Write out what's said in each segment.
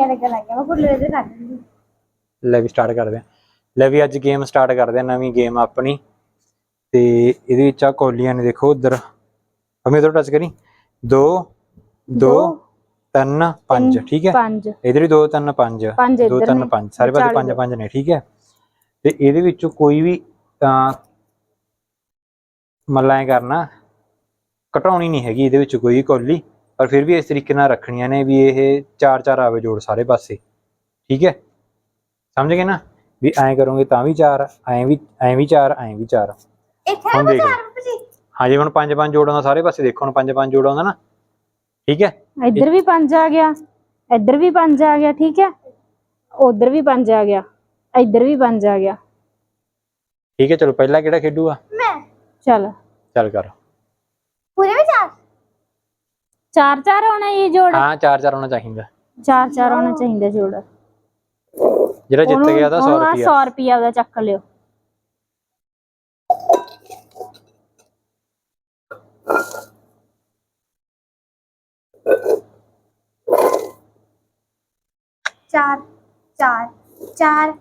ਚੰਗੀਆਂ ਲੱਗਣ ਮੈਂ ਭੁੱਲ ਦੇ ਕਰ ਦਿੰਦੀ ਲੈ ਵੀ ਸਟਾਰਟ ਕਰਦੇ ਆ ਲੈ ਵੀ ਅੱਜ ਗੇਮ ਸਟਾਰਟ ਕਰਦੇ ਆ ਨਵੀਂ ਗੇਮ ਆਪਣੀ। ਤੇ ਇਹਦੇ ਵਿੱਚ ਆ ਕੋਲੀਆਂ ਨੇ ਦੇਖੋ ਉਧਰ। ਹਮੇ ਤੋਂ ਟੱਚ ਕਰੀ। 2 2 3 5 ਠੀਕ ਹੈ? ਇਧਰ ਵੀ 2 3 5 ਪੰਜ 2 ਇੱਧਰ 3 ਨੇ। 5 ਸਾਰੇ ਪਾਸੇ 5 5 ਨੇ ਠੀਕ ਹੈ? ਤੇ ਇਹਦੇ ਵਿੱਚੋਂ ਕੋਈ ਵੀ ਮੱਲਾਂ ਕਰਨਾ ਘਟਾਉਣੀ ਨਹੀਂ ਹੈਗੀ ਇਹਦੇ ਵਿੱਚ ਕੋਈ ਕੋਲੀ। ਪਰ ਫਿਰ ਵੀ ਇਸ ਤਰੀਕੇ ਨਾਲ ਰੱਖਣੀਆਂ ਨੇ ਵੀ ਇਹ ਚਾਰ ਚਾਰ ਆਵੇ ਜੋੜ ਸਾਰੇ ਪਾਸੇ। ਠੀਕ ਹੈ? ਸਮਝ ਗਏ ਨਾ? ਵੀ ਐਂ ਕਰੋਗੇ ਤਾਂ ਵੀ ਚਾਰ ਐਂ ਵੀ ਐਂ ਵੀ ਚਾਰ ਐਂ ਵੀ ਚਾਰ। ਹੁਣ ਦੇਖ ਹਾਂ ਜੇ ਹੁਣ ਪੰਜ ਪੰਜ ਜੋੜਾਂ ਸਾਰੇ ਪਾਸੇ। ਦੇਖੋ ਹੁਣ ਪੰਜ ਪੰਜ ਜੋੜਾਂ ਦਾ ਨਾ। ਠੀਕ ਹੈ? ਇੱਧਰ ਵੀ ਪੰਜ ਆ ਗਿਆ। ਇੱਧਰ ਵੀ ਪੰਜ ਆ ਗਿਆ। ਠੀਕ ਹੈ? ਉਧਰ ਵੀ ਪੰਜ ਆ ਗਿਆ। ਇੱਧਰ ਵੀ ਪੰਜ ਆ ਗਿਆ। ਠੀਕ ਹੈ ਚਲੋ ਪਹਿਲਾ ਕਿਹੜਾ ਖੇਡੂਗਾ? ਮੈਂ। ਚਲ। ਚੱਲ ਕਰ। ਚਾਰ ਚਾਰ ਹੋਣਾ ਇਹ ਜੋੜ? ਹਾਂ ਚਾਰ ਚਾਰ ਹੋਣਾ ਚਾਹੀਦਾ। ਚਾਰ ਚਾਰ ਹੋਣਾ ਚਾਹੀਦਾ ਜੋੜ। ਜਿਹੜਾ ਜਿੱਤ ਗਿਆ ਉਹਦਾ 100 ਰੁਪਿਆ 100 ਰੁਪਿਆ ਉਹਦਾ ਚੱਕ ਲਿਓ। ਚਾਰ ਚਾਰ ਚਾਰ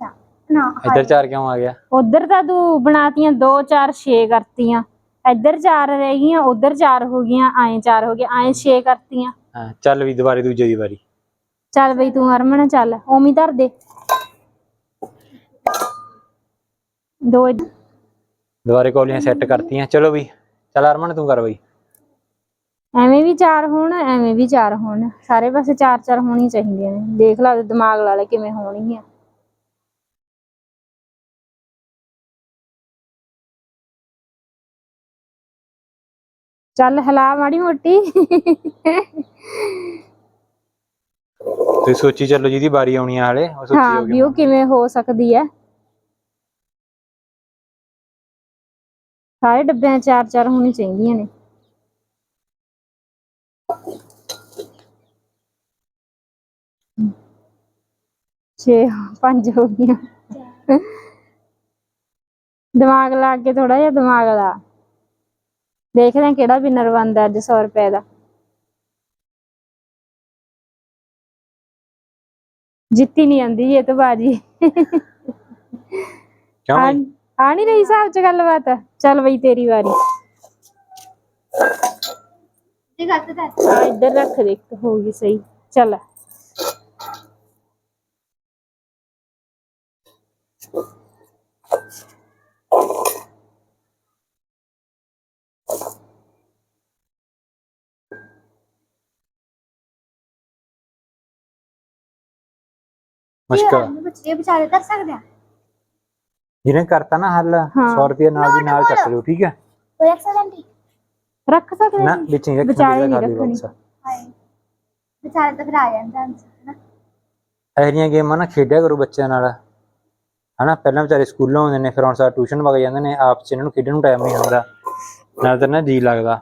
ਚਾਰ। ਨਾ ਇੱਧਰ ਚਾਰ ਕਿਉਂ ਆ ਗਿਆ? ਉਧਰ ਤਾਂ ਤੂੰ ਬਣਾਤੀਆਂ 2 4 6 ਕਰਤੀਆਂ। ਇੱਧਰ ਚਾਰ ਰਹਿ ਗਈਆਂ ਉਧਰ ਚਾਰ ਹੋ ਗਈਆਂ ਐਂ ਚਾਰ ਹੋ ਗਏ ਐਂ 6 ਕਰਤੀਆਂ। ਹਾਂ ਚੱਲ ਵੀ ਦੁਬਾਰੇ ਦੂਜੇ ਦੀ ਵਾਰੀ। ਚੱਲ ਬਈ ਤੂੰ ਹਰਮਨ ਚੱਲ ਓਮੀ ਧਰ ਦੇ। ਦੋ ਇੱਧ- ਦੁਬਾਰੇ ਕੌਲੀਆਂ ਸੈੱਟ ਕਰਤੀਆਂ। ਚਲੋ ਵੀ ਚੱਲ ਅਰਮਨ ਤੂੰ ਕਰ ਬਈ। ਐਵੇਂ ਵੀ ਚਾਰ ਹੋਣ ਐਵੇਂ ਵੀ ਚਾਰ ਹੋਣ। ਸਾਰੇ ਪਾਸੇ ਚਾਰ ਚਾਰ ਹੋਣੀ ਚਾਹੀਦੀਆਂ ਨੇ। ਦੇਖ ਲਾ ਦਿਮਾਗ ਲਾ ਲੈ ਕਿਵੇਂ ਹੋਣਗੀਆਂ। ਚੱਲ ਹਿਲਾ ਮਾੜੀ ਮੋਟੀ। ਤੁਸੀਂ ਸੋਚੀ ਚੱਲੋ ਜਿਹਦੀ ਵਾਰੀ ਆਉਣੀ ਆ ਹਲੇ ਉਹ ਸੋਚੀ ਹਾਂ ਵੀ ਉਹ ਕਿਵੇਂ ਹੋ ਸਕਦੀ ਹੈ ਸਾਰੇ ਡੱਬਿਆਂ ਚਾਰ ਚਾਰ ਹੋਣੀ ਚਾਹੀਦੀਆਂ ਨੇ। ਛੇ ਪੰਜ ਹੋ ਗਈਆਂ। ਦਿਮਾਗ ਲਾ ਕੇ ਥੋੜਾ ਜਿਹਾ ਦਿਮਾਗ ਲਾ। ਦੇਖਦੇ ਹਾਂ ਕਿਹੜਾ ਵਿਨਰ ਬਣਦਾ ਅੱਜ 100 ਰੁਪਏ ਦਾ। ਜਿੱਤੀ ਨਹੀਂ ਆਂਦੀ ਇਹ ਤਾਂ ਬਾਜੀ। ਕਿਉਂ ਆ ਨਹੀਂ ਰਹੀ ਹਿਸਾਬ ਚ ਗੱਲਬਾਤ? ਚੱਲ ਬਈ ਤੇਰੀ ਵਾਰੀ। ਜੀ ਗਲਤ ਕਰ ਆ ਇੱਧਰ ਰੱਖ ਦੇ ਇੱਕ ਹੋ ਗਈ ਸਹੀ। ਚੱਲ। ਮੁਸ਼ਕਲ ਬੱਚੇ ਵਿਚਾਰੇ ਕਰ ਸਕਦੇ ਆ। ਜਿਹਨੇ ਕਰਤਾ ਨਾ ਹੱਲ 100 ਰੁਪਏ ਨਾਲ ਦੀ ਨਾਲ ਚੱਕ ਲਿਓ ਠੀਕ ਹੈ? ਕੋਈ ਐਕਸੀਡੈਂਟ ਰੱਖ ਸਕਦੇ ਨਾ ਨੇ? ਵਿੱਚ ਨਹੀਂ ਰੱਖਣਾ ਜਿਹੜਾ ਨਹੀਂ ਰੱਖਣੀ। ਹਾਏ ਵਿਚਾਰੇ ਤਾਂ ਫਿਰ ਆ ਜਾਂਦਾ answer, ਹਨਾ? ਇਹੋ ਜਿਹੀਆਂ ਗੇਮਾਂ ਨਾ ਖੇਡਿਆ ਕਰੋ ਬੱਚਿਆਂ ਨਾਲ। ਹਨਾ ਪਹਿਲਾਂ ਵਿਚਾਰੇ ਸਕੂਲੋਂ ਆਉਂਦੇ ਨੇ ਫਿਰ ਹੁਣ ਸਾਰ ਟਿਊਸ਼ਨ ਵਗ ਜਾਂਦੇ ਨੇ ਆਪ ਚ ਇਹਨਾਂ ਨੂੰ ਖੇਡਣ ਨੂੰ ਟਾਈਮ ਨਹੀਂ ਹੁੰਦਾ। ਨਾਲ ਤਾਂ ਨਾ ਜੀ ਲੱਗਦਾ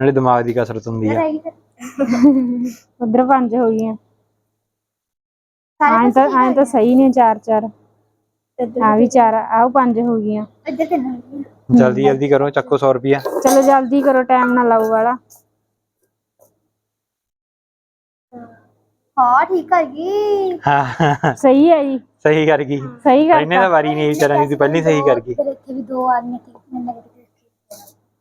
ਨਾਲੇ ਦਿਮਾਗ ਦੀ ਕਸਰਤ ਹੁੰਦੀ ਆ। ਉਧਰ ਪੰਜ ਹੋ ਗਈਆਂ। ਐਂ ਤਾਂ ਐਂ ਤਾਂ ਸਹੀ ਨੇ ਚਾਰ ਚਾਰ। ਆ ਵੀ ਚਾਰ ਆਹ ਪੰਜ ਹੋ ਗਈਆਂ। ਇੱਧਰ ਹੋ ਗਈਆਂ ਜਲਦੀ ਜਲਦੀ ਕਰੋ ਚੱਕੋ 100 ਰੁਪਿਆ ਚਲੋ ਜਲਦੀ ਕਰੋ ਟਾਈਮ ਨਾ ਲਾਓ ਵਾਲਾ। ਹਾਂ। ਠੀਕ ਕਰ ਗਈ ਹਾਂ ਸਹੀ ਹੈ ਜੀ। ਸਹੀ ਕਰ ਗਈ। ਸਹੀ ਇਹਨੇ ਕਰਤਾ ਤਾਂ ਵਾਰੀ ਨਹੀਂ ਵਿਚਾਰਾਂ ਦੀ ਤੂੰ ਪਹਿਲੀ ਸਹੀ ਕਰ ਗਈ। ਫਿਰ ਇੱਥੇ ਵੀ ਦੋ ਆਦਮੀ ਠੀਕ ਮੈਨੂੰ ਲੱਗੇ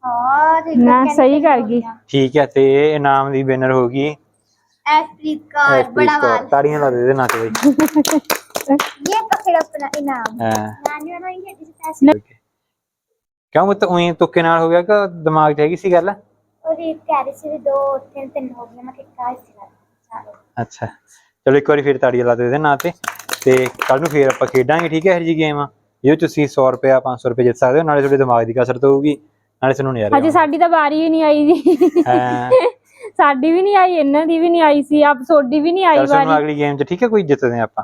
ਹਾਂ ਠੀਕ ਨਾ ਸਹੀ ਕਰ ਗਈ। ਠੀਕ ਹੈ ਤੇ ਇਨਾਮ ਦੀ ਵਿਨਰ ਹੋ ਗਈ। ਐਸਪ੍ਰੀਤ ਕੌਰ ਐਸਪ੍ਰੀਤ ਬੜਾ ਕੌਰ ਵਾਲ ਤਾੜੀਆਂ ਲਾ ਦੇ ਇਹਦੇ ਨਾਂ ਤੇ ਬਈ ਇਹ ਪਕੜ ਆਪਣਾ ਇਨਾਮ। ਹਾਂ। ਨਾਨੀ ਨੂੰ ਇਹ ਕਿਸੇ ਪੈਸੇ। Okay. ਕਿਉਂ ਮਤ ਉਹੀ ਤੁੱਕੇ ਨਾਲ ਹੋ ਗਿਆ ਕਿ ਦਿਮਾਗ 'ਚ ਹੈਗੀ ਸੀ ਗੱਲ? ਉਹ ਰੀਤ ਕਹਿ ਰਹੀ ਸੀ ਵੀ ਦੋ ਤਿੰਨ ਤਿੰਨ ਹੋ ਗਏ ਮੈਂ ਕਿਹਾ ਕਾਹ ਸੀ ਚਲੋ। ਅੱਛਾ। ਚਲੋ ਇੱਕ ਵਾਰੀ ਫਿਰ ਤਾੜੀਆਂ ਲਾ ਦੇ ਇਹਦੇ ਨਾਂ ਤੇ। ਤੇ ਕੱਲ ਨੂੰ ਫਿਰ ਆਪਾਂ ਖੇਡਾਂਗੇ ਠੀਕ ਹੈ ਇਹੋ ਜਿਹੀ ਗੇਮ? ਆ ਜਿਹਦੇ 'ਚ ਤੁਸੀਂ 100 ਰੁਪਇਆ 500 ਰੁਪਏ ਜਿੱਤ ਸਕਦੇ ਹੋ ਨਾਲੇ ਤੁਹਾਡੇ ਦਿਮਾਗ ਦੀ ਕਸਰਤ ਹੋਊਗੀ। ਨਾਲੇ ਤੁਹਾਨੂੰ ਨਜ਼ਾਰੇ ਹਜੇ ਸਾਡੀ ਤਾਂ ਵਾਰੀ ਹੀ ਨਹੀਂ ਆਈ ਜੀ। ਆਉਣਗੇ। ਹਾਂ। ਸਾਡੀ ਵੀ ਨਹੀਂ ਆਈ ਇਹਨਾਂ ਦੀ ਵੀ ਨਹੀਂ ਆਈ ਸੀ ਆਪ ਤੁਹਾਡੀ ਵੀ ਨਹੀਂ ਆਈ ਚਲ ਸਾਨੂੰ ਵਾਰੀ। ਅਗਲੀ ਗੇਮ 'ਚ ਠੀਕ ਹੈ ਕੋਈ ਜਿੱਤਦੇ ਹਾਂ ਆਪਾਂ।